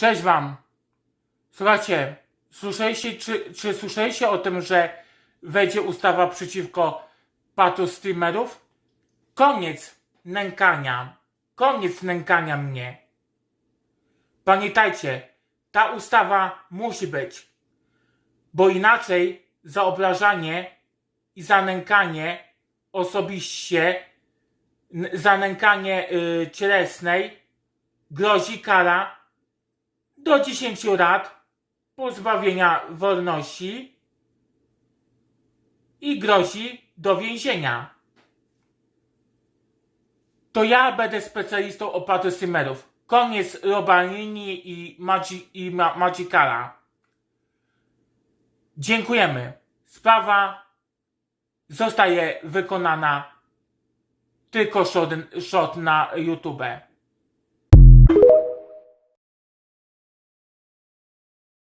Cześć wam. Słuchajcie, słyszeliście, czy, czy słyszeliście o tym, że wejdzie ustawa przeciwko patu streamerów? Koniec nękania. Koniec nękania mnie. Pamiętajcie, ta ustawa musi być. Bo inaczej za obrażanie i za nękanie osobiście, za nękanie y, cielesnej grozi kara do 10 lat pozbawienia wolności i grozi do więzienia. To ja będę specjalistą opłaty streamerów. Koniec Robalini i, Madzi, i Ma, Magikala. Dziękujemy. Sprawa zostaje wykonana tylko shot, shot na YouTube.